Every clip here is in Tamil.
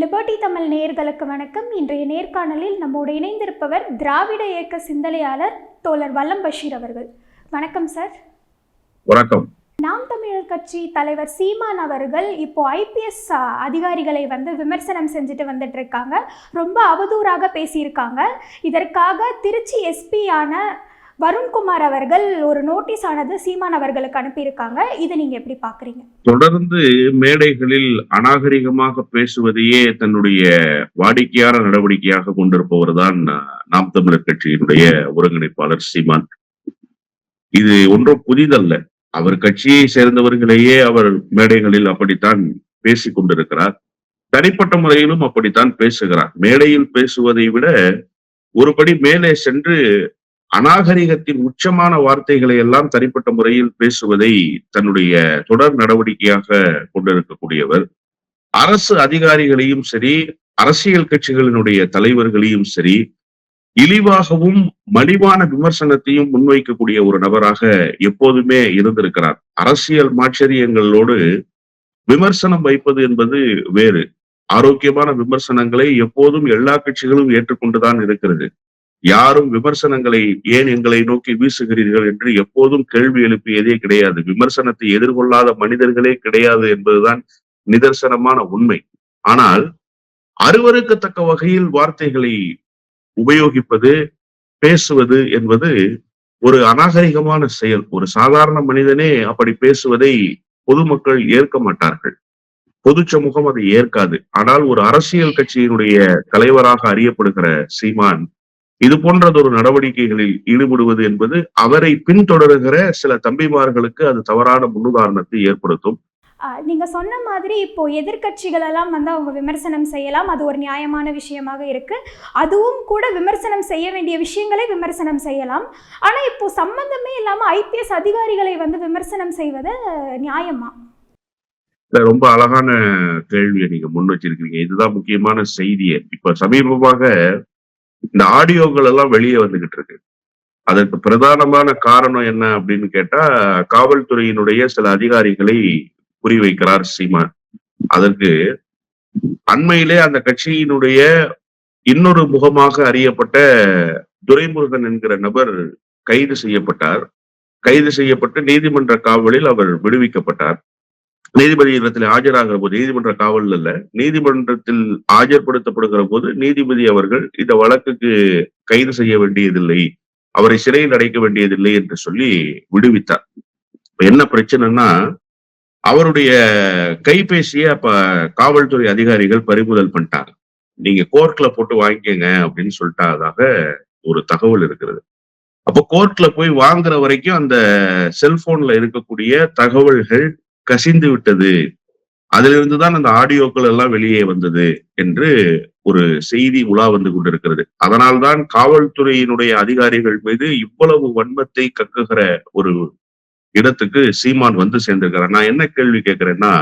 லிபர்டி தமிழ் நேயர்களுக்கு வணக்கம். இன்றைய நேர்காணலில் நம்மோடு இணைந்திருப்பவர் திராவிட இயக்க சிந்தனையாளர் தோழர் வல்லம் பஷீர் அவர்கள். வணக்கம் சார். வணக்கம். நாம் தமிழர் கட்சி தலைவர் சீமான் அவர்கள் இப்போ ஐபிஎஸ் அதிகாரிகளை வந்து விமர்சனம் செஞ்சுட்டு வந்துட்டு இருக்காங்க. ரொம்ப அவதூறாக பேசியிருக்காங்க. இதற்காக திருச்சி எஸ்பியான வருண்குமார் அவர்கள் ஒரு நோட்டீஸ் ஆனது சீமான் அவர்களுக்கு அனுப்பியிருக்காங்க. இதை நீங்க எப்படி பாக்குறீங்க தொடர்ந்து மேடைகளில் அநாகரிகமாக பேசுவதையே தன்னுடைய வாடிக்கையான நடவடிக்கையாக கொண்டிருப்பவர் தான் நாம் தமிழர் கட்சியினுடைய ஒருங்கிணைப்பாளர் சீமான். இது ஒன்றும் புதிதல்ல. அவர் கட்சியை சேர்ந்தவர்களையே அவர் மேடைகளில் அப்படித்தான் பேசிக் கொண்டிருக்கிறார். தனிப்பட்ட முறையிலும் அப்படித்தான் பேசுகிறார். மேடையில் பேசுவதை விட ஒருபடி மேலே சென்று அநாகரிகத்தின் உச்சமான வார்த்தைகளை எல்லாம் தனிப்பட்ட முறையில் பேசுவதை தன்னுடைய தொடர் நடவடிக்கையாக கொண்டிருக்கக்கூடியவர். அரசு அதிகாரிகளையும் சரி அரசியல் கட்சிகளினுடைய தலைவர்களையும் சரி இழிவாகவும் மலிவான விமர்சனத்தையும் முன்வைக்கக்கூடிய ஒரு நபராக எப்போதுமே இருந்திருக்கிறார். அரசியல் மாச்சரியங்களோடு விமர்சனம் வைப்பது என்பது வேறு. ஆரோக்கியமான விமர்சனங்களை எப்போதும் எல்லா கட்சிகளும் ஏற்றுக்கொண்டுதான் இருக்கிறது. யாரும் விமர்சனங்களை ஏன் எங்களை நோக்கி வீசுகிறீர்கள் என்று எப்போதும் கேள்வி எழுப்பியதே கிடையாது. விமர்சனத்தை எதிர்கொள்ளாத மனிதர்களே கிடையாது என்பதுதான் நிதர்சனமான உண்மை. ஆனால் அருவருக்கத்தக்க வகையில் வார்த்தைகளை உபயோகிப்பது பேசுவது என்பது ஒரு அநாகரிகமான செயல். ஒரு சாதாரண மனிதனே அப்படி பேசுவதை பொதுமக்கள் ஏற்க மாட்டார்கள். பொது சமூகம் அதை ஏற்காது. ஆனால் ஒரு அரசியல் கட்சியினுடைய தலைவராக அறியப்படுகிற சீமான் இது போன்றதொரு நடவடிக்கைகளில் ஈடுபடுவது என்பது அவரை பின்தொடருகிற சில தம்பிமார்களுக்கு அது தவறான முன்னுதாரணத்தை ஏற்படுத்தும். நீங்க சொன்ன மாதிரி இப்போ எதிர்க்கட்சிகள் எல்லாம் வந்து அவங்க விமர்சனம் செய்யலாம். அது ஒரு நியாயமான விஷயமாக இருக்கு. அதுவும் கூட விமர்சனம் செய்ய வேண்டிய விஷயங்களை விமர்சனம் செய்யலாம். ஆனா இப்போ சம்பந்தமே இல்லாம ஐபிஎஸ் அதிகாரிகளை வந்து விமர்சனம் செய்வது நியாயமா? ரொம்ப அழகான கேள்வியை நீங்க முன் வச்சிருக்கீங்க இதுதான் முக்கியமான செய்தியே. இப்ப சமீபமாக இந்த ஆடியோக்கள் எல்லாம் வெளியே வந்துகிட்டு இருக்கு. அதற்கு பிரதானமான காரணம் என்ன அப்படின்னு கேட்டா காவல்துறையினுடைய சில அதிகாரிகளை குறிவைக்கிறார் சீமான். அதற்கு அண்மையிலே அந்த கட்சியினுடைய இன்னொரு முகமாக அறியப்பட்ட துரைமுருகன் என்கிற நபர் கைது செய்யப்பட்டார். கைது செய்யப்பட்டு நீதிமன்ற காவலில் அவர் விடுவிக்கப்பட்டார். நீதிபதி இடத்தில் ஆஜராகிற போது நீதிமன்ற காவல் அல்ல நீதிமன்றத்தில் ஆஜர்படுத்தப்படுகிற போது நீதிபதி அவர்கள் இந்த வழக்குக்கு கைது செய்ய வேண்டியதில்லை அவரை சிறையில் அடைக்க வேண்டியதில்லை என்று சொல்லி விடுவித்தார். இப்ப என்ன பிரச்சனைன்னா அவருடைய கைபேசியை அப்ப காவல்துறை அதிகாரிகள் பறிமுதல் பண்ணிட்டாங்க. நீங்க கோர்ட்ல போட்டு வாங்கிக்கங்க அப்படின்னு சொல்லிட்டாதாக ஒரு தகவல் இருக்கிறது. அப்போ கோர்ட்ல போய் வாங்குற வரைக்கும் அந்த செல்போன்ல இருக்கக்கூடிய தகவல்கள் கசிந்து விட்டது. அதிலிருந்து தான் அந்த ஆடியோக்கள் எல்லாம் வெளியே வந்தது என்று ஒரு செய்தி உலா வந்து கொண்டிருக்கிறது. அதனால்தான் காவல்துறையினுடைய அதிகாரிகள் மீது இவ்வளவு வன்மத்தை கக்குகிற ஒரு இடத்துக்கு சீமான் வந்து சேர்ந்திருக்கிறார். நான் என்ன கேள்வி கேட்கிறேன்னா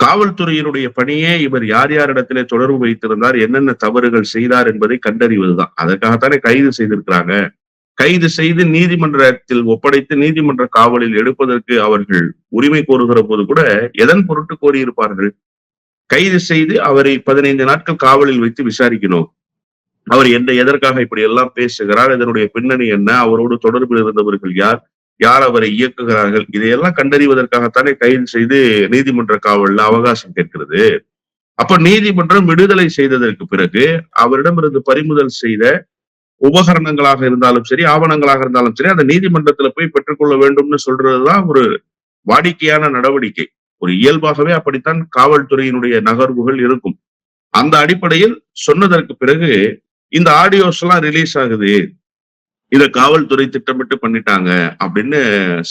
காவல்துறையினுடைய பணியே இவர் யார் யாரிடத்திலே தொடர்பு வைத்திருந்தார் என்னென்ன தவறுகள் செய்தார் என்பதை கண்டறிவதுதான். அதற்காகத்தானே கைது செய்திருக்கிறாங்க. கைது செய்து நீதிமன்றத்தில் ஒப்படைத்து நீதிமன்ற காவலில் எடுப்பதற்கு அவர்கள் உரிமை கோருகிற போது கூட எதன் பொருட்டு கோரியிருப்பார்கள்? கைது செய்து அவரை பதினைந்து நாட்கள் காவலில் வைத்து விசாரிக்கணும். அவர் என்ன எதற்காக இப்படி எல்லாம் பேசுகிறார்? இதனுடைய பின்னணி என்ன? அவரோடு தொடர்பில் இருந்தவர்கள் யார்? யார் அவரை இயக்குகிறார்கள்? இதையெல்லாம் கண்டறிவதற்காகத்தானே கைது செய்து நீதிமன்ற காவல்ல அவகாசம் கேட்கிறது. அப்ப நீதிமன்றம் விடுதலை செய்ததற்கு பிறகு அவரிடமிருந்து பறிமுதல் செய்த உபகரணங்களாக இருந்தாலும் சரி ஆவணங்களாக இருந்தாலும் சரி அந்த நீதிமன்றத்துல போய் பெற்றுக்கொள்ள வேண்டும்னு சொல்றதுதான் ஒரு வாடிக்கையான நடவடிக்கை. ஒரு இயல்பாகவே அப்படித்தான் காவல்துறையினுடைய நகர்வுகள் இருக்கும். அந்த அடிப்படையில் சொன்னதற்கு பிறகு இந்த ஆடியோஸ் எல்லாம் ரிலீஸ் ஆகுது. இத காவல்துறை திட்டமிட்டு பண்ணிட்டாங்க அப்படின்னு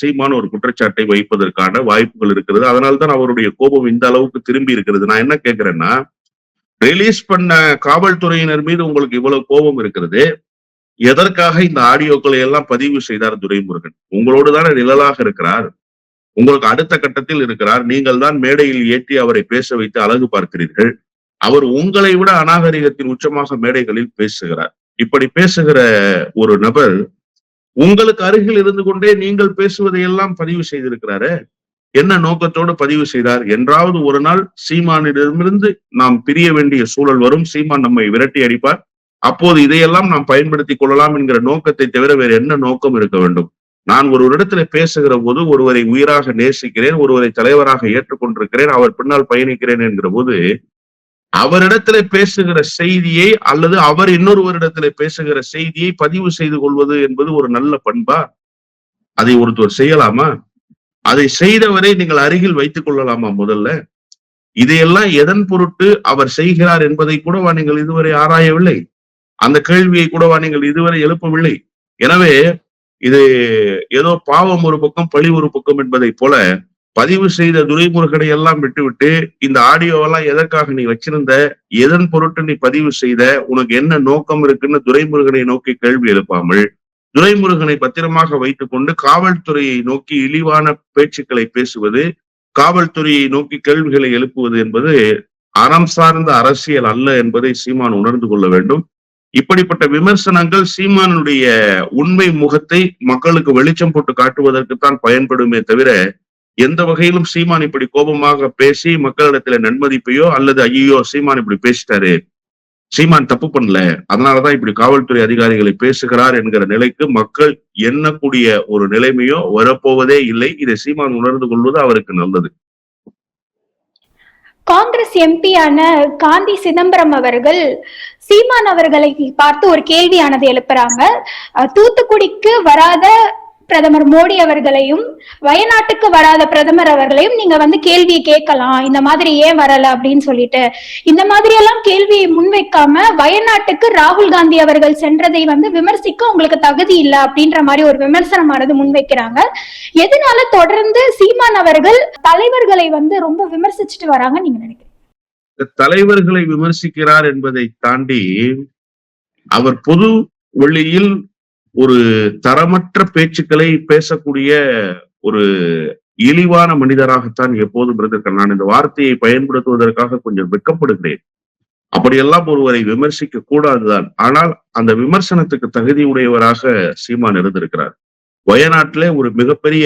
சீமான ஒரு குற்றச்சாட்டை வைப்பதற்கான வாய்ப்புகள் இருக்கிறது. அதனால்தான் அவருடைய கோபம் இந்த அளவுக்கு திரும்பி இருக்கிறது. நான் என்ன கேட்கிறேன்னா ரிலீஸ் பண்ண காவல்துறையினர் மீது உங்களுக்கு இவ்வளவு கோபம் இருக்கிறது. எதற்காக இந்த ஆடியோக்களை எல்லாம் பதிவு செய்தார் துரைமுருகன்? உங்களோடு தானே நிழலாக இருக்கிறார். உங்களுக்கு அடுத்த கட்டத்தில் இருக்கிறார். நீங்கள் தான் மேடையில் ஏற்றி அவரை பேச வைத்து அழகு பார்க்கிறீர்கள். அவர் உங்களை விட அநாகரிகத்தின் உச்சமாக மேடைகளில் பேசுகிறார். இப்படி பேசுகிற ஒரு நபர் உங்களுக்கு அருகில் இருந்து கொண்டே நீங்கள் பேசுவதை எல்லாம் பதிவு செய்திருக்கிறாரு? என்ன நோக்கத்தோடு பதிவு செய்தார்? என்றாவது ஒரு நாள் சீமானிடமிருந்து நாம் பிரிய வேண்டிய சூழல் வரும். சீமான் நம்மை விரட்டி அடிப்பார். அப்போது இதையெல்லாம் நாம் பயன்படுத்திக் கொள்ளலாம் என்கிற நோக்கத்தை தவிர வேறு என்ன நோக்கம் இருக்க வேண்டும்? நான் ஒரு இடத்துல பேசுகிற போது ஒருவரை உயிராக நேசிக்கிறேன் ஒருவரை தலைவராக ஏற்றுக்கொண்டிருக்கிறேன் அவர் பின்னால் பயணிக்கிறேன் என்கிற போது அவரிடத்துல பேசுகிற செய்தியை அல்லது அவர் இன்னொருவரிடத்துல பேசுகிற செய்தியை பதிவு செய்து கொள்வது என்பது ஒரு நல்ல பண்பா? அதை ஒருத்தர் செய்யலாமா? அதை செய்தவரை நீங்கள் அருகில் வைத்துக் கொள்ளலாமா முதல்ல? இதையெல்லாம் எதன் பொருட்டு அவர் செய்கிறார் என்பதை கூட நீங்கள் இதுவரை ஆராயவில்லை? அந்த கேள்வியை கூடவா நீங்கள் இதுவரை எழுப்பவில்லை? எனவே இது ஏதோ பாவம் ஒரு பக்கம் பழி ஒரு பக்கம் என்பதை போல பதிவு செய்த துரைமுருகனை எல்லாம் விட்டுவிட்டு இந்த ஆடியோவெல்லாம் எதற்காக நீ வச்சிருந்த? எதன் பொருட்டு நீ பதிவு செய்த? உனக்கு என்ன நோக்கம் இருக்குன்னு துரைமுருகனை நோக்கி கேள்வி எழுப்பாமல் துரைமுருகனை பத்திரமாக வைத்துக்கொண்டு காவல்துறையை நோக்கி இழிவான பேச்சுக்களை பேசுவது காவல்துறையை நோக்கி கேள்விகளை எழுப்புவது என்பது அறம் சார்ந்த அரசியல் அல்ல என்பதை சீமான் உணர்ந்து கொள்ள வேண்டும். இப்படிப்பட்ட விமர்சனங்கள் சீமானுடைய உண்மை முகத்தை மக்களுக்கு வெளிச்சம் போட்டு காட்டுவதற்குத்தான் பயன்படுமே தவிர எந்த வகையிலும் சீமான் இப்படி கோபமாக பேசி மக்களிடத்துல நன்மதிப்பையோ அல்லது ஐயோ சீமான் இப்படி பேசிட்டாரு சீமான் தப்பு பண்ணல அதனாலதான் இப்படி காவல்துறை அதிகாரிகளை பேசுகிறார் என்கிற நிலைக்கு மக்கள் எண்ணக்கூடிய ஒரு நிலைமையோ வரப்போவதே இல்லை. இதை சீமான் உணர்ந்து கொள்வது அவருக்கு நல்லது. காங்கிரஸ் எம்பியான காந்தி சிதம்பரம் அவர்கள் சீமான் அவர்களை பார்த்து ஒரு கேள்வியானது எழுப்புறாங்க. தூத்துக்குடிக்கு வராத பிரதமர் மோடி அவர்களையும் வயநாட்டுக்கு வராத பிரதமர் அவர்களையும் நீங்க வந்து கேள்வியை கேட்கலாம். இந்த மாதிரி ஏன் வரல அப்படின்னு சொல்லிட்டு. இந்த மாதிரி எல்லாம் கேள்வியை முன்வைக்காம வயநாட்டுக்கு ராகுல் காந்தி அவர்கள் சென்றதை வந்து விமர்சிக்க உங்களுக்கு தகுதி இல்லை அப்படின்ற மாதிரி ஒரு விமர்சனமானது முன்வைக்கிறாங்க. எதனால தொடர்ந்து சீமான் அவர்கள் தலைவர்களை வந்து ரொம்ப விமர்சிச்சுட்டு வராங்க நீங்க நினைக்கிறீங்க? தலைவர்களை விமர்சிக்கிறார் என்பதை தாண்டி அவர் பொது வெளியில் ஒரு தரமற்ற பேச்சுக்களை பேசக்கூடிய ஒரு இழிவான மனிதராகத்தான் எப்போதும் இருந்திருக்கேன் நான் இந்த வார்த்தையை பயன்படுத்துவதற்காக கொஞ்சம் வெட்கப்படுகிறேன். அப்படியெல்லாம் ஒருவரை விமர்சிக்க கூடாதுதான். ஆனால் அந்த விமர்சனத்துக்கு தகுதி உடையவராக சீமான் இருந்திருக்கிறார். வயநாட்டிலே ஒரு மிகப்பெரிய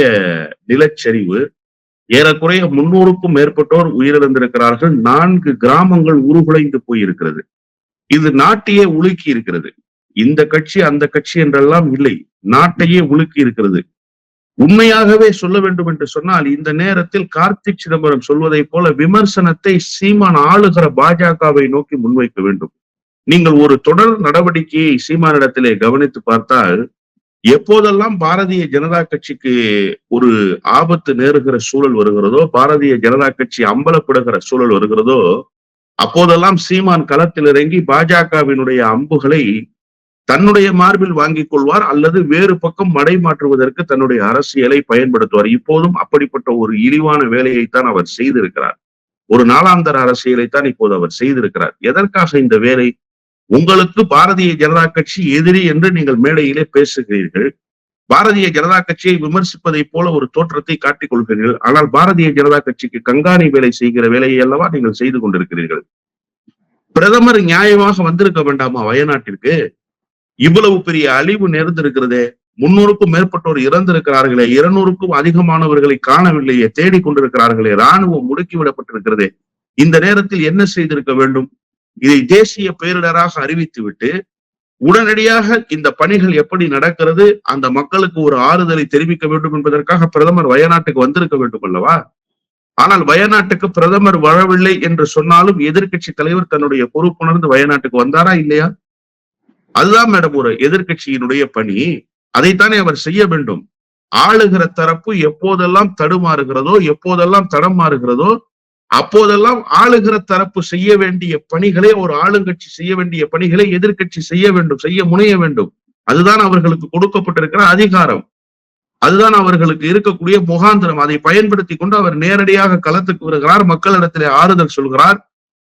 நிலச்சரிவு. ஏறக்குறைய முன்னூறுக்கும் மேற்பட்டோர் உயிரிழந்திருக்கிறார்கள். நான்கு கிராமங்கள் உருகுலைந்து போயிருக்கிறது. இது நாட்டையே உலுக்கி இருக்கிறது. இந்த கட்சி அந்த கட்சி என்றெல்லாம் இல்லை. நாட்டையே உலுக்கி இருக்கிறது. உண்மையாகவே சொல்ல வேண்டும் என்று சொன்னால் இந்த நேரத்தில் கார்த்திக் சிதம்பரம் சொல்வதை போல விமர்சனத்தை சீமான் ஆளுகிற பாஜகவை நோக்கி முன்வைக்க வேண்டும். நீங்கள் ஒரு தொடர் நடவடிக்கையை சீமானிடத்திலே கவனித்து பார்த்தால் எப்போதெல்லாம் பாரதிய ஜனதா கட்சிக்கு ஒரு ஆபத்து நேருகிற சூழல் வருகிறதோ பாரதிய ஜனதா கட்சி அம்பலப்படுகிற சூழல் வருகிறதோ அப்போதெல்லாம் சீமான் களத்தில் இறங்கி பாஜகவினுடைய அம்புகளை தன்னுடைய மார்பில் வாங்கிக் கொள்வார் அல்லது வேறு பக்கம் மடை மாற்றுவதற்கு தன்னுடைய அரசியலை பயன்படுத்துவார். இப்போதும் அப்படிப்பட்ட ஒரு இழிவான வேலையைத்தான் அவர் செய்திருக்கிறார். ஒரு நாளாந்தர அரசியலைத்தான் இப்போது அவர் செய்திருக்கிறார். எதற்காக இந்த வேலை? உங்களுக்கு பாரதிய ஜனதா கட்சி எதிரி என்று நீங்கள் மேடையிலே பேசுகிறீர்கள். பாரதிய ஜனதா கட்சியை விமர்சிப்பதை போல ஒரு தோற்றத்தை காட்டிக் கொள்கிறீர்கள். ஆனால் பாரதிய ஜனதா கட்சிக்கு கங்காணி வேலை செய்கிற வேலையை அல்லவா நீங்கள் செய்து கொண்டிருக்கிறீர்கள்? பிரதமர் நியாயமாக வந்திருக்க வேண்டாமா? வயநாட்டிற்கு? இவ்வளவு பெரிய அழிவு நேர்ந்திருக்கிறதே முன்னூறுக்கும் மேற்பட்டோர் இறந்திருக்கிறார்களே இருநூறுக்கும் அதிகமானவர்களை காணவில்லையே தேடிக் கொண்டிருக்கிறார்களே ராணுவம் முடுக்கிவிடப்பட்டிருக்கிறதே. இந்த நேரத்தில் என்ன செய்திருக்க வேண்டும்? இதை தேசிய பேரிடராக அறிவித்துவிட்டு உடனடியாக இந்த பணிகள் எப்படி நடக்கிறது அந்த மக்களுக்கு ஒரு ஆறுதலை தெரிவிக்க வேண்டும் என்பதற்காக பிரதமர் வயநாட்டுக்கு வந்திருக்க வேண்டும் அல்லவா? ஆனால் வயநாட்டுக்கு பிரதமர் வரவில்லை என்று சொன்னாலும் எதிர்க்கட்சி தலைவர் தன்னுடைய பொறுப்புணர்ந்து வயநாட்டுக்கு வந்தாரா இல்லையா? அதுதான் மேடம் ஒரு எதிர்கட்சியினுடைய பணி. அதைத்தானே அவர் செய்ய வேண்டும். ஆளுகிற தரப்பு எப்போதெல்லாம் தடுமாறுகிறதோ எப்போதெல்லாம் தடம் மாறுகிறதோ அப்போதெல்லாம் ஆளுகிற தரப்பு செய்ய வேண்டிய பணிகளை ஒரு ஆளுங்கட்சி செய்ய வேண்டிய பணிகளை எதிர்கட்சி செய்ய வேண்டும் செய்ய முனைய வேண்டும். அதுதான் அவர்களுக்கு கொடுக்கப்பட்டிருக்கிற அதிகாரம். அதுதான் அவர்களுக்கு இருக்கக்கூடிய முகாந்திரம். அதை பயன்படுத்தி கொண்டு அவர் நேரடியாக களத்துக்கு வருகிறார். மக்களிடத்திலே ஆறுதல் சொல்கிறார்.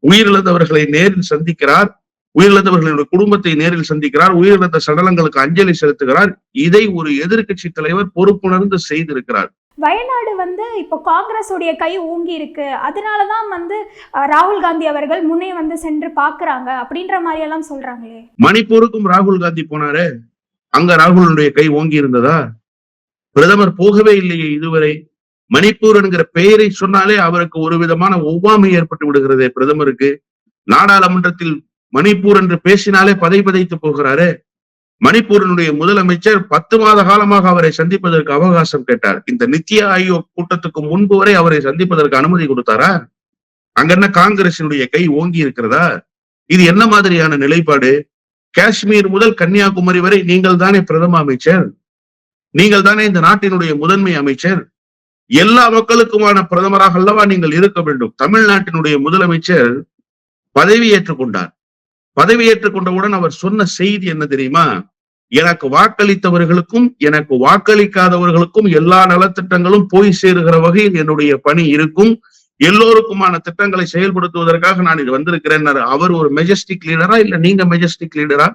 உயிரிழந்தவர்களை நேரில் சந்திக்கிறார். உயிரிழந்தவர்களுடைய குடும்பத்தை நேரில் சந்திக்கிறார். உயிரிழந்த சடலங்களுக்கு அஞ்சலி செலுத்துகிறார். இதை ஒரு எதிர்க்கட்சி தலைவர் பொறுப்புணர்ந்து செய்திருக்கிறார். வயநாடு வந்து இப்போ காங்கிரஸ் உடைய கை ஊங்கி இருக்கு. அதனால தான் வந்து ராகுல் காந்தி அவர்கள் முன்னே வந்து சென்று பார்க்கறாங்க. அப்படின்ற மாதிரி எல்லாம் சொல்றாங்களே. மணிப்பூருக்கும் ராகுல் காந்தி போனாரு. அங்க ராகுலுடைய கை ஓங்கி இருந்ததா? பிரதமர் போகவே இல்லையே இதுவரை. மணிப்பூர் என்கிற பெயரை சொன்னாலே அவருக்கு ஒரு விதமான ஒவ்வாமை ஏற்பட்டு விடுகிறதே பிரதமருக்கு. நாடாளுமன்றத்தில் மணிப்பூர் என்று பேசினாலே பதை பதைத்து போகிறாரு. மணிப்பூரினுடைய முதலமைச்சர் பத்து மாத காலமாக அவரை சந்திப்பதற்கு அவகாசம் கேட்டார். இந்த நித்தி ஆயோக் கூட்டத்துக்கு முன்பு வரை அவரை சந்திப்பதற்கு அனுமதி கொடுத்தாரா? அங்க என்ன காங்கிரசினுடைய கை ஓங்கி இருக்கிறதா? இது என்ன மாதிரியான நிலைப்பாடு? காஷ்மீர் முதல் கன்னியாகுமரி வரை நீங்கள் தானே பிரதம அமைச்சர்? நீங்கள் தானே இந்த நாட்டினுடைய முதன்மை அமைச்சர்? எல்லா மக்களுக்குமான பிரதமராக அல்லவா நீங்கள் இருக்க வேண்டும்? தமிழ்நாட்டினுடைய முதலமைச்சர் பதவி ஏற்றுக்கொண்டார் பதவியேற்றுக் கொண்டவுடன் அவர் சொன்ன செய்தி என்ன தெரியுமா? எனக்கு வாக்களித்தவர்களுக்கும் எனக்கு வாக்களிக்காதவர்களுக்கும் எல்லா நலத்திட்டங்களும் போய் சேருகிற வகையில் என்னுடைய பணி இருக்கும். எல்லோருக்குமான திட்டங்களை செயல்படுத்துவதற்காக நான் இது வந்திருக்கிறேன். அவர் ஒரு மெஜஸ்டிக் லீடரா இல்ல நீங்க மெஜஸ்டிக் லீடரா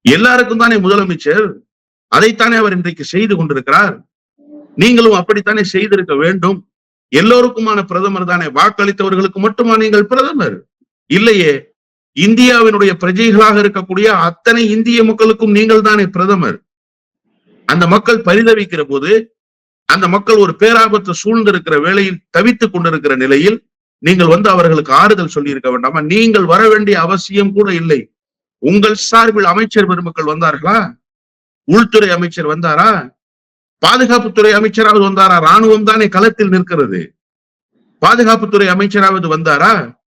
எல்லாருக்கும் தானே முதலமைச்சர். அதைத்தானே அவர் இன்றைக்கு செய்து கொண்டிருக்கிறார். நீங்களும் அப்படித்தானே செய்திருக்க வேண்டும். எல்லோருக்குமான பிரதமர் தானே வாக்களித்தவர்களுக்கு மட்டுமா நீங்கள் பிரதமர்? இல்லையே. இந்தியாவினுடைய பிரஜைகளாக இருக்கக்கூடிய அத்தனை இந்திய மக்களுக்கும் நீங்கள் தானே பிரதமர். அந்த மக்கள் பரிதவிக்கிற போது அந்த மக்கள் ஒரு பேராபத்து சூழ்ந்திருக்கிற வேளையில் தவித்துக் கொண்டிருக்கிற நிலையில் நீங்கள் வந்து அவர்களுக்கு ஆறுதல் சொல்லி இருக்க வேண்டாமா? நீங்கள் வர வேண்டிய அவசியம் கூட இல்லை. உங்கள் சார்பில் அமைச்சர் பெருமக்கள் வந்தார்களா? உள்துறை அமைச்சர் வந்தாரா? பாதுகாப்புத்துறை அமைச்சராவது வந்தாரா? ராணுவம் தானே களத்தில் நிற்கிறது. பாதுகாப்புத்துறை அமைச்சராவது வந்தாரா?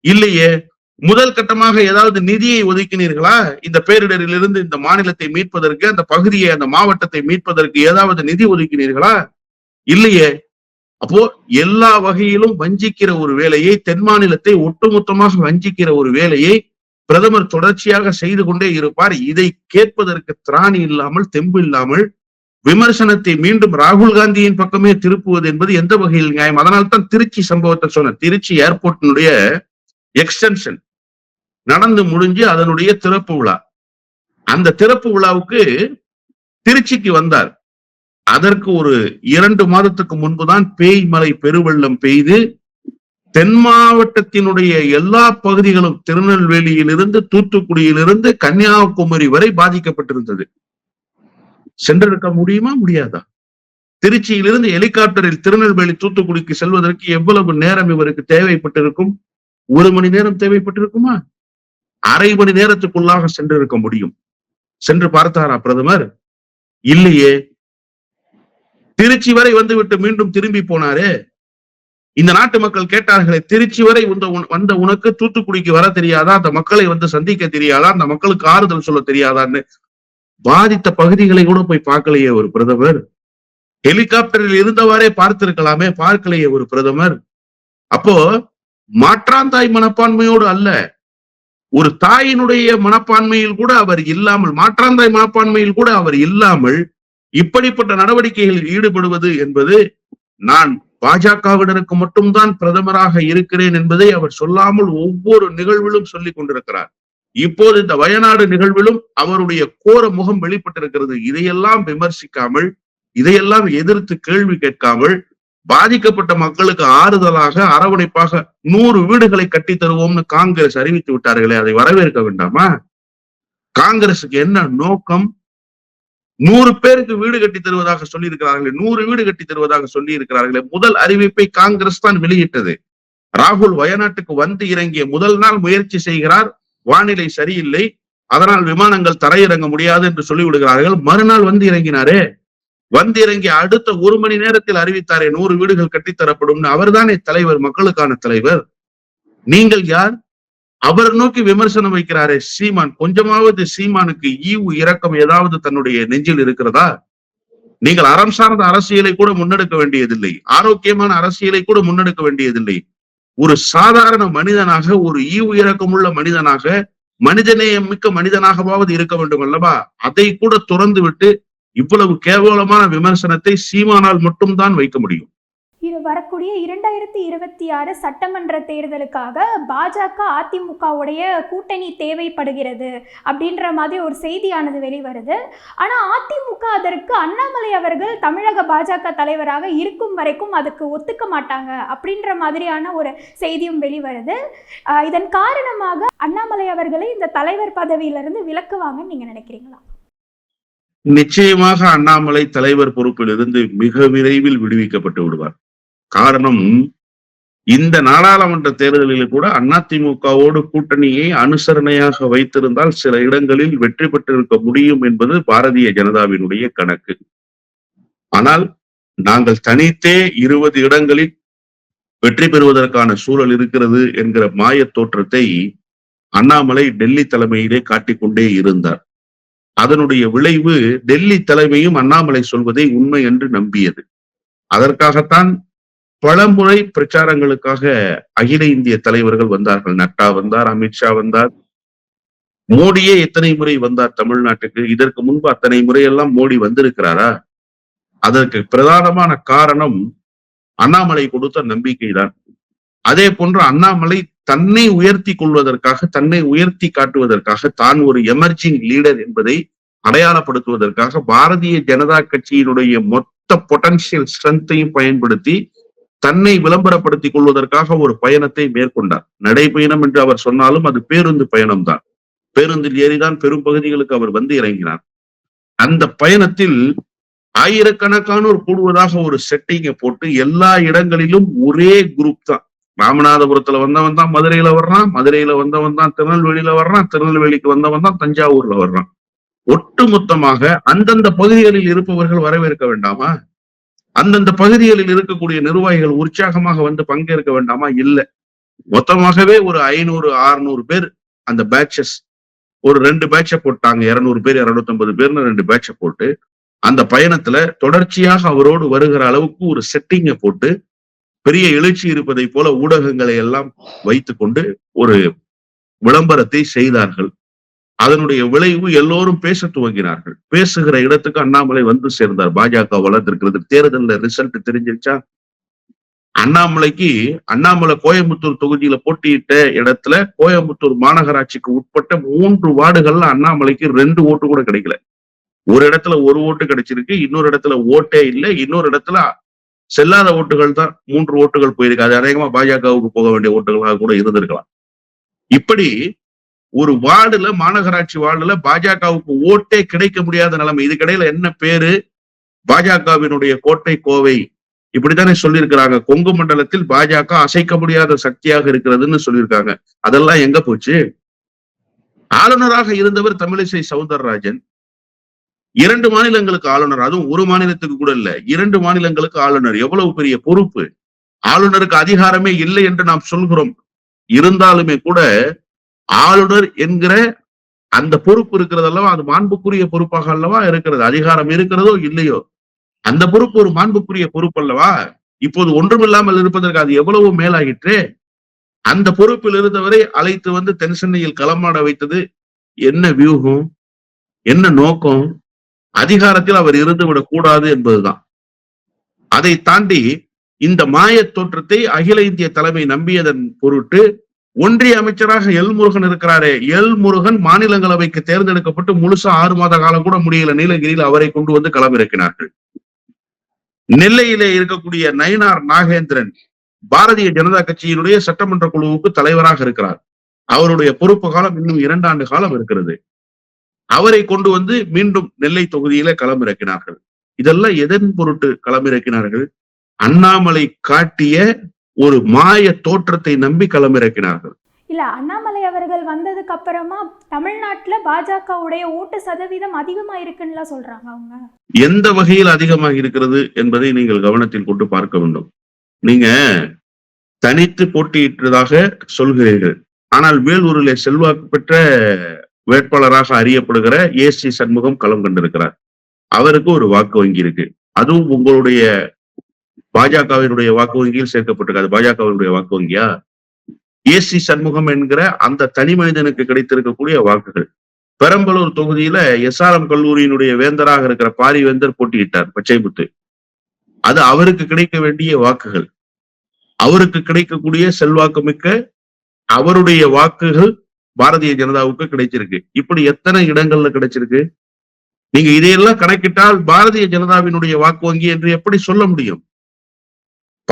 இல்லையே. முதல் கட்டமாக ஏதாவது நிதியை ஒதுக்கினீர்களா? இந்த பேரிடரிலிருந்து இந்த மாநிலத்தை மீட்பதற்கு அந்த பகுதியை அந்த மாவட்டத்தை மீட்பதற்கு ஏதாவது நிதி ஒதுக்கினீர்களா? இல்லையே. அப்போ எல்லா வகையிலும் வஞ்சிக்கிற ஒரு வேலையை தென் மாநிலத்தை ஒட்டுமொத்தமாக வஞ்சிக்கிற ஒரு வேலையை பிரதமர் தொடர்ச்சியாக செய்து கொண்டே இருப்பார். இதை கேட்பதற்கு திராணி இல்லாமல் தெம்பு இல்லாமல் விமர்சனத்தை மீண்டும் ராகுல் காந்தியின் பக்கமே திருப்புவது என்பது எந்த வகையில் நியாயம்? அதனால்தான் திருச்சி சம்பவத்தை சொன்ன திருச்சி ஏர்போர்ட்டினுடைய எக்ஸ்டென்ஷன். நடந்து முடிஞ்சு அதனுடைய திறப்பு விழா. அந்த திறப்பு விழாவுக்கு திருச்சிக்கு வந்தார். அதற்கு ஒரு இரண்டு மாதத்துக்கு முன்புதான் பேய்மலை பெருவெள்ளம் பெய்து தென் மாவட்டத்தினுடைய எல்லா பகுதிகளும் திருநெல்வேலியிலிருந்து தூத்துக்குடியிலிருந்து கன்னியாகுமரி வரை பாதிக்கப்பட்டிருந்தது. சென்றிருக்க முடியுமா? முடியாதா? திருச்சியிலிருந்து ஹெலிகாப்டரில் திருநெல்வேலி தூத்துக்குடிக்கு செல்வதற்கு எவ்வளவு நேரம் இவருக்கு தேவைப்பட்டிருக்கும்? ஒரு மணி நேரம் தேவைப்பட்டிருக்குமா? அரை மணி நேரத்துக்குள்ளாக சென்றிருக்க முடியும். சென்று பார்த்தாரா பிரதமர்? இல்லையே. திருச்சி வரை வந்துவிட்டு மீண்டும் திரும்பி போனாரே. இந்த நாட்டு மக்கள் கேட்டார்களே திருச்சி வரை வந்த உன- வந்த உனக்கு தூத்துக்குடிக்கு வர தெரியாதா? அந்த மக்களை வந்து சந்திக்க தெரியாதா? அந்த மக்களுக்கு ஆறுதல் சொல்ல தெரியாதான்னு பாதித்த பகுதிகளை கூட போய் பார்க்கலையே ஒரு பிரதமர். ஹெலிகாப்டரில் இருந்தவாறே பார்த்திருக்கலாமே பார்க்கலையே ஒரு பிரதமர். அப்போ மாற்றாந்தாய் மனப்பான்மையோடு அல்ல. ஒரு தாயினுடைய மனப்பான்மையில் கூட அவர் இல்லாமல் மாற்றாந்தாய் மனப்பான்மையில் கூட அவர் இல்லாமல் இப்படிப்பட்ட நடவடிக்கைகளில் ஈடுபடுவது என்பது நான் பாஜகவினருக்கு மட்டும்தான் பிரதமராக இருக்கிறேன் என்பதை அவர் சொல்லாமல் ஒவ்வொரு நிகழ்விலும் சொல்லிக் கொண்டிருக்கிறார். இப்போது இந்த வயநாடு நிகழ்விலும் அவருடைய கோர முகம் வெளிப்பட்டிருக்கிறது. இதையெல்லாம் விமர்சிக்காமல் இதையெல்லாம் எதிர்த்து கேள்வி கேட்காமல் பாதிக்கப்பட்ட மக்களுக்கு ஆறுதலாக அரவணைப்பாக நூறு வீடுகளை கட்டி தருவோம்னு காங்கிரஸ் அறிவித்து விட்டார்களே அதை வரவேற்க வேண்டாமா? காங்கிரசுக்கு என்ன நோக்கம்? நூறு பேருக்கு வீடு கட்டி தருவதாக சொல்லி இருக்கிறார்களே நூறு வீடு கட்டி தருவதாக சொல்லி இருக்கிறார்களே முதல் அறிவிப்பை காங்கிரஸ் தான் வெளியிட்டது. ராகுல் வயநாட்டுக்கு வந்து இறங்கிய முதல் நாள் முயற்சி செய்கிறார் வானிலை சரியில்லை அதனால் விமானங்கள் தரையிறங்க முடியாது என்று சொல்லி விடுகிறார்கள் மறுநாள் வந்து இறங்கினாரே. வந்து இறங்கி அடுத்த ஒரு மணி நேரத்தில் அறிவித்தாரே நூறு வீடுகள் கட்டித்தரப்படும்னு அவர்தானே தலைவர் மக்களுக்கான தலைவர். நீங்கள் யார்? அவர் நோக்கி விமர்சனம் வைக்கிறாரே சீமான். கொஞ்சமாவது சீமானுக்கு ஈவு இரக்கம் ஏதாவது தன்னுடைய நெஞ்சில் இருக்கிறதா? நீங்கள் அறம் சார்ந்த அரசியலை கூட முன்னெடுக்க வேண்டியதில்லை. ஆரோக்கியமான அரசியலை கூட முன்னெடுக்க வேண்டியதில்லை. ஒரு சாதாரண மனிதனாக ஒரு ஈவு இரக்கமுள்ள மனிதனாக மனிதநேயம் மிக்க மனிதனாகவாவது இருக்க வேண்டும் அல்லவா? அதை கூட துறந்து விட்டு இவ்வளவு கேவலமான விமர்சனத்தை சீமானால் மட்டும்தான் வைக்க முடியும். இது வரக்கூடிய இரண்டாயிரத்தி இருபத்தி ஆறு சட்டமன்ற தேர்தலுக்காக பாஜக அதிமுகவுடைய கூட்டணி தேவைப்படுகிறது அப்படின்ற மாதிரி ஒரு செய்தியானது வெளிவருது. ஆனால் அதிமுக அதற்கு அண்ணாமலை அவர்கள் தமிழக பாஜக தலைவராக இருக்கும் வரைக்கும் அதுக்கு ஒத்துக்க மாட்டாங்க அப்படின்ற மாதிரியான ஒரு செய்தியும் வெளிவருது. இதன் காரணமாக அண்ணாமலை அவர்களை இந்த தலைவர் பதவியிலிருந்து விலக்குவாங்கன்னு நீங்கள் நினைக்கிறீங்களா? நிச்சயமாக அண்ணாமலை தலைவர் பொறுப்பிலிருந்து மிக விரைவில் விடுவிக்கப்பட்டு விடுவார். காரணம் இந்த நாடாளுமன்ற தேர்தலில் கூட அதிமுகவோடு கூட்டணியை அனுசரணையாக வைத்திருந்தால் சில இடங்களில் வெற்றி பெற்றிருக்க முடியும் என்பது பாரதிய ஜனதாவினுடைய கணக்கு. ஆனால் நாங்கள் தனித்தே இருபது இடங்களில் வெற்றி பெறுவதற்கான சூழல் இருக்கிறது என்கிற மாயத் தோற்றத்தை அண்ணாமலை டெல்லி தலைமையிலே காட்டிக்கொண்டே இருந்தார். அதனுடைய விளைவு டெல்லி தலைமையும் அண்ணாமலை சொல்வதை உண்மை என்று நம்பியது. அதற்காகத்தான் பலமுறை பிரச்சாரங்களுக்காக அகில இந்திய தலைவர்கள் வந்தார்கள். நட்டா வந்தார் அமித்ஷா வந்தார் மோடியே எத்தனை முறை வந்தார் தமிழ்நாட்டுக்கு? இதற்கு முன்பு அத்தனை முறையெல்லாம் மோடி வந்திருக்கிறாரா? அதற்கு பிரதானமான காரணம் அண்ணாமலை கொடுத்த நம்பிக்கைதான். அதே போன்று அண்ணாமலை தன்னை உயர்த்தி கொள்வதற்காக தன்னை உயர்த்தி காட்டுவதற்காக தான் ஒரு எமர்ஜிங் லீடர் என்பதை அடையாளப்படுத்துவதற்காக பாரதிய ஜனதா கட்சியினுடைய மொத்த பொட்டன்சியல் ஸ்ட்ரென்த்தையும் பயன்படுத்தி தன்னை விளம்பரப்படுத்திக் கொள்வதற்காக ஒரு பயணத்தை மேற்கொண்டார். நடைபயணம் என்று அவர் சொன்னாலும் அது பேருந்து பயணம்தான். பேருந்தில் ஏறிதான் பெரும் பகுதிகளுக்கு அவர் வந்து இறங்கினார். அந்த பயணத்தில் ஆயிரக்கணக்கானோர் கூடுவதாக ஒரு செட்டிங்கை போட்டு எல்லா இடங்களிலும் ஒரே குரூப் தான். ராமநாதபுரத்துல வந்தவன் தான் மதுரையில வர்றான் மதுரையில வந்தவன் தான் திருநெல்வேலியில வர்றான் திருநெல்வேலிக்கு வந்தவன் தான் தஞ்சாவூர்ல வர்றான். ஒட்டுமொத்தமாக அந்தந்த பகுதிகளில் இருப்பவர்கள் வரவேற்க வேண்டாமா? அந்தந்த பகுதிகளில் இருக்கக்கூடிய நிர்வாகிகள் உற்சாகமாக வந்து பங்கேற்க வேண்டாமா? இல்ல. மொத்தமாகவே ஒரு ஐநூறு அறுநூறு பேர் அந்த பேட்சஸ் ஒரு ரெண்டு பேட்சை போட்டாங்க. இருநூறு பேர் இருநூத்தி ஐம்பது பேர்னு ரெண்டு பேட்சை போட்டு அந்த பயணத்துல தொடர்ச்சியாக அவரோடு வருகிற அளவுக்கு ஒரு செட்டிங்கை போட்டு பெரிய எழுச்சி இருப்பதை போல ஊடகங்களை எல்லாம் வைத்துக்கொண்டு ஒரு விளம்பரத்தை செய்தார்கள். அதனுடைய விளைவு எல்லோரும் பேச துவங்கினார்கள். பேசுகிற இடத்துக்கு அண்ணாமலை வந்து சேர்ந்தார். பாஜக வளர்ந்திருக்கிறது. தேர்தலில் ரிசல்ட் தெரிஞ்சிருச்சா? அண்ணாமலைக்கு அண்ணாமலை கோயம்புத்தூர் தொகுதியில போட்டியிட்ட இடத்துல கோயம்புத்தூர் மாநகராட்சிக்கு உட்பட்ட மூன்று வார்டுகள்ல அண்ணாமலைக்கு ரெண்டு ஓட்டு கூட கிடைக்கல. ஒரு இடத்துல ஒரு ஓட்டு கிடைச்சிருக்கு இன்னொரு இடத்துல ஓட்டே இல்லை இன்னொரு இடத்துல செல்லாத ஓட்டுகள் தான் மூன்று ஓட்டுகள் போயிருக்கு. அது அநேகமா பாஜகவுக்கு போக வேண்டிய ஓட்டுகளாக கூட இருந்திருக்கலாம். இப்படி ஒரு வார்டுல மாநகராட்சி வார்டுல பாஜகவுக்கு ஓட்டே கிடைக்க முடியாத நிலைமை. இதுக்கிடையில என்ன பேரு? பாஜகவினுடைய கோட்டை கோவை. இப்படித்தானே சொல்லியிருக்கிறாங்க. கொங்கு மண்டலத்தில் பாஜக அசைக்க முடியாத சக்தியாக இருக்கிறதுன்னு சொல்லியிருக்காங்க. அதெல்லாம் எங்க போச்சு? ஆளுநராக இருந்தவர் தமிழிசை சவுந்தரராஜன். இரண்டு மாநிலங்களுக்கு ஆளுநர் அதுவும் ஒரு மாநிலத்துக்கு கூட இல்ல இரண்டு மாநிலங்களுக்கு ஆளுநர். எவ்வளவு பெரிய பொறுப்பு? ஆளுநருக்கு அதிகாரமே இல்லை என்று நாம் சொல்கிறோம். இருந்தாலுமே கூட ஆளுநர் என்கிற அந்த பொறுப்பு இருக்கிறது அல்லவா? அது மாண்புக்குரிய பொறுப்பாக அல்லவா இருக்கிறது? அதிகாரம் இருக்கிறதோ இல்லையோ? அந்த பொறுப்பு ஒரு மாண்புக்குரிய பொறுப்பு அல்லவா? இப்போது ஒன்றுமில்லாமல் இருப்பதற்கு அது எவ்வளவு மேலாகிற்றே அந்த பொறுப்பில் இருந்தவரை அழைத்து வந்து தென் சென்னையில் களமாட வைத்தது என்ன வியூகம்? என்ன நோக்கம்? அதிகாரத்தில் அவர் இருந்து விடக்கூடாது என்பதுதான். அதை தாண்டி இந்த மாயத் தோற்றத்தை அகில இந்திய தலைமை நம்பியதன் பொருட்டு ஒன்றிய அமைச்சராக எல் முருகன் இருக்கிறாரே. எல் முருகன் மாநிலங்களவைக்கு தேர்ந்தெடுக்கப்பட்டு முழுசா ஆறு மாத காலம் கூட முடியல. நீலகிரியில் அவரை கொண்டு வந்து களமிறக்கினார்கள். நெல்லையிலே இருக்கக்கூடிய நயினார் நாகேந்திரன் பாரதிய ஜனதா கட்சியினுடைய சட்டமன்ற குழுவுக்கு தலைவராக இருக்கிறார். அவருடைய பொறுப்பு காலம் இன்னும் இரண்டாண்டு காலம் இருக்கிறது. அவரை கொண்டு வந்து மீண்டும் நெல்லை தொகுதியில களமிறக்கினார்கள். இதெல்லாம் எதன் பொருட்டு களமிறக்கினார்கள்? அண்ணாமலை காட்டிய ஒரு மாய தோற்றத்தை நம்பி களமிறக்கினார்கள். இல்ல அண்ணாமலை அவர்கள் வந்ததுக்கு அப்புறமா தமிழ்நாட்டுல பாஜகவுடைய ஓட்டு சதவீதம் அதிகமா இருக்குன்னு சொல்றாங்க அவங்க. எந்த வகையில் அதிகமாக இருக்கிறது என்பதை நீங்கள் கவனத்தில் கொண்டு பார்க்க வேண்டும். நீங்க தனித்து போட்டியிட்டதாக சொல்கிறீர்கள். ஆனால் வேலூரிலே செல்வாக்கு பெற்ற வேட்பாளராக அறியப்படுகிற ஏசி சி சண்முகம் களம் கண்டிருக்கிறார். அவருக்கு ஒரு வாக்கு வங்கி இருக்கு. அதுவும் உங்களுடைய பாஜகவினுடைய வாக்கு வங்கியில் சேர்க்கப்பட்டிருக்காது பாஜகவினுடைய வாக்கு வங்கியா? ஏசி சண்முகம் என்கிற அந்த தனி மனிதனுக்கு கிடைத்திருக்கக்கூடிய வாக்குகள். பெரம்பலூர் தொகுதியில எஸ்ஆர்எம் கல்லூரியினுடைய வேந்தராக இருக்கிற பாரிவேந்தர் போட்டியிட்டார் பச்சைமுத்து. அது அவருக்கு கிடைக்க வேண்டிய வாக்குகள். அவருக்கு கிடைக்கக்கூடிய செல்வாக்கு மிக்க அவருடைய வாக்குகள் பாரதிய ஜனதாவுக்கு கிடைச்சிருக்கு. இப்படி எத்தனை இடங்கள்ல கிடைச்சிருக்கு? நீங்க இதையெல்லாம் கணக்கிட்டால் பாரதிய ஜனதாவினுடைய வாக்கு வங்கி என்று எப்படி சொல்ல முடியும்?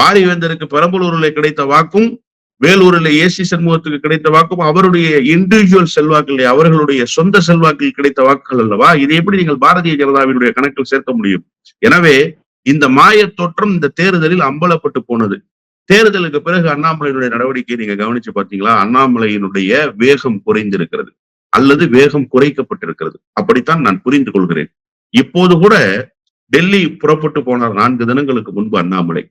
பாரிவேந்தருக்கு பெரம்பலூரில் கிடைத்த வாக்கும் வேலூரில் ஏசி சண்முகத்துக்கு கிடைத்த வாக்கும் அவருடைய இண்டிவிஜுவல் செல்வாக்கில் அவர்களுடைய சொந்த செல்வாக்கில் கிடைத்த வாக்குகள் அல்லவா? இதை எப்படி நீங்கள் பாரதிய ஜனதாவினுடைய கணக்கில் சேர்க்க முடியும்? எனவே இந்த மாயத் தோற்றம் இந்த தேர்தலில் அம்பலப்பட்டு போனது. தேர்தலுக்கு பிறகு அண்ணாமலையினுடைய நடவடிக்கையை நீங்க கவனிச்சு பார்த்தீங்களா அண்ணாமலையினுடைய வேகம் குறைந்திருக்கிறது. அல்லது வேகம் குறைக்கப்பட்டிருக்கிறது. அப்படித்தான் நான் புரிந்து கொள்கிறேன். இப்போது கூட டெல்லி புறப்பட்டு போனார் நான்கு தினங்களுக்கு முன்பு அண்ணாமலை.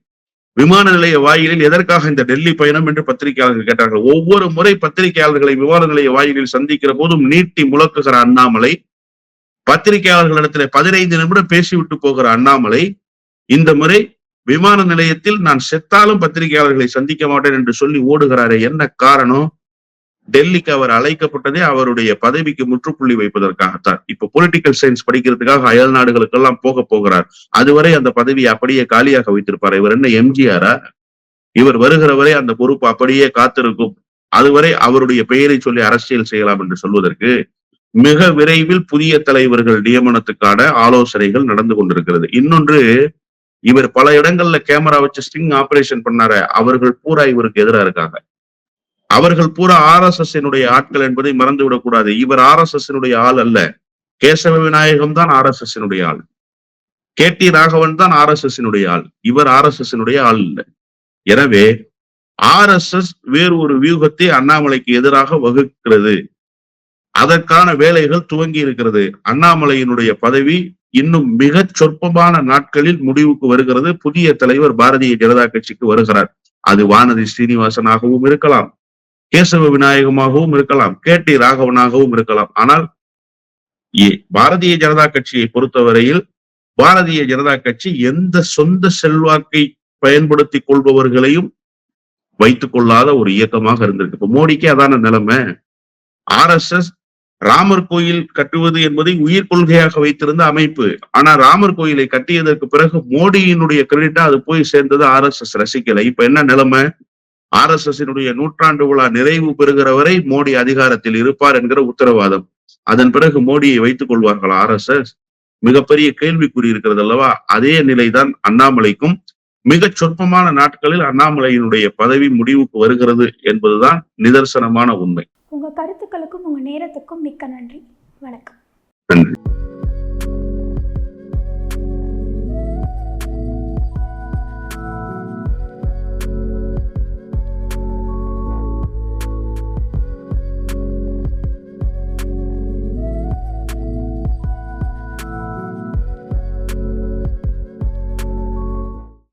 விமான நிலைய வாயிலில் எதற்காக இந்த டெல்லி பயணம் என்று பத்திரிகையாளர்கள் கேட்டார்கள். ஒவ்வொரு முறை பத்திரிகையாளர்களை விமான நிலைய வாயிலில் சந்திக்கிற போதும் நீட்டி முழக்குகிற அண்ணாமலை பத்திரிகையாளர்களிடத்தில் பதினைந்து நிமிடம் பேசிவிட்டு போகிற அண்ணாமலை இந்த முறை விமான நிலையத்தில் நான் செத்தாலும் பத்திரிகையாளர்களை சந்திக்க மாட்டேன் என்று சொல்லி ஓடுகிறாரே என்ன காரணம்? டெல்லிக்கு அவர் அழைக்கப்பட்டதே அவருடைய பதவிக்கு முற்றுப்புள்ளி வைப்பதற்காகத்தான். இப்ப பொலிட்டிக்கல் சயின்ஸ் படிக்கிறதுக்காக அயல் நாடுகளுக்கெல்லாம் போக போகிறார். அதுவரை அந்த பதவியை அப்படியே காலியாக வைத்திருப்பார். இவர் என்ன எம்ஜிஆரா? இவர் வருகிற வரை அந்த பொறுப்பு அப்படியே காத்திருக்கும். அதுவரை அவருடைய பெயரை சொல்லி அரசியல் செய்யலாம் என்று சொல்வதற்கு மிக விரைவில் புதிய தலைவர்கள் நியமனத்துக்கான ஆலோசனைகள் நடந்து கொண்டிருக்கிறது. இன்னொன்று இவர் பல இடங்கள்ல கேமரா வச்சு ஸ்டிங் ஆபரேஷன் பண்ணாரு அவர்கள் பூரா இவருக்கு எதிராக இருக்காங்க. அவர்கள் பூரா ஆர் எஸ் எஸ் ஆட்கள் என்பதை மறந்து விடக்கூடாது இவர் ஆர் எஸ் எஸ் ஆள் அல்ல. கேசவ விநாயகம் தான் ஆர் எஸ் எஸ் ஆள். கே டி ராகவன் தான் ஆர் எஸ் எஸ் ஆள். இவர் ஆர் எஸ் எஸ் ஆள் இல்லை. எனவே ஆர் எஸ் எஸ் வேறு ஒரு வியூகத்தை அண்ணாமலைக்கு எதிராக வகுக்கிறது. அதற்கான வேலைகள் துவங்கி இருக்கிறது. அண்ணாமலையினுடைய பதவி இன்னும் மிக சொற்பமான நாட்களில் முடிவுக்கு வருகிறது. புதிய தலைவர் பாரதிய ஜனதா கட்சிக்கு வருகிறார். அது வானதி ஸ்ரீனிவாசனாகவும் இருக்கலாம் கேசவ விநாயகமாகவும் இருக்கலாம் கே டி ராகவனாகவும் இருக்கலாம். ஆனால் ஏ- பாரதிய ஜனதா கட்சியை பொறுத்தவரையில் பாரதிய ஜனதா கட்சி எந்த சொந்த செல்வாக்கை பயன்படுத்தி கொள்பவர்களையும் வைத்துக் கொள்ளாத ஒரு இயக்கமாக இருந்திருக்கு. இப்ப மோடிக்கு அதான நிலைமை. ஆர் எஸ் எஸ் ராமர் கோயில் கட்டுவது என்பதை உயிர் கொள்கையாக வைத்திருந்த அமைப்பு. ஆனா ராமர் கோயிலை கட்டியதற்கு பிறகு மோடியினுடைய கிரெடிட்டா அது போய் சேர்ந்தது ஆர் எஸ் எஸ் ரசிக்கலை இப்ப என்ன நிலைமை? ஆர் எஸ் எஸ் நூற்றாண்டு விழா நிறைவு பெறுகிற வரை மோடி அதிகாரத்தில் இருப்பார் என்கிற உத்தரவாதம். அதன் பிறகு மோடியை வைத்துக் கொள்வார்கள் ஆர் எஸ் எஸ் மிகப்பெரிய கேள்விக்குறி இருக்கிறது அல்லவா? அதே நிலைதான் அண்ணாமலைக்கும். மிகச் சொற்பமான நாட்களில் அண்ணாமலையினுடைய பதவி முடிவுக்கு வருகிறது என்பதுதான் நிதர்சனமான உண்மை. உங்கள் கருத்துக்களுக்கும் உங்கள் நேரத்துக்கும் மிக்க நன்றி. வணக்கம். நன்றி.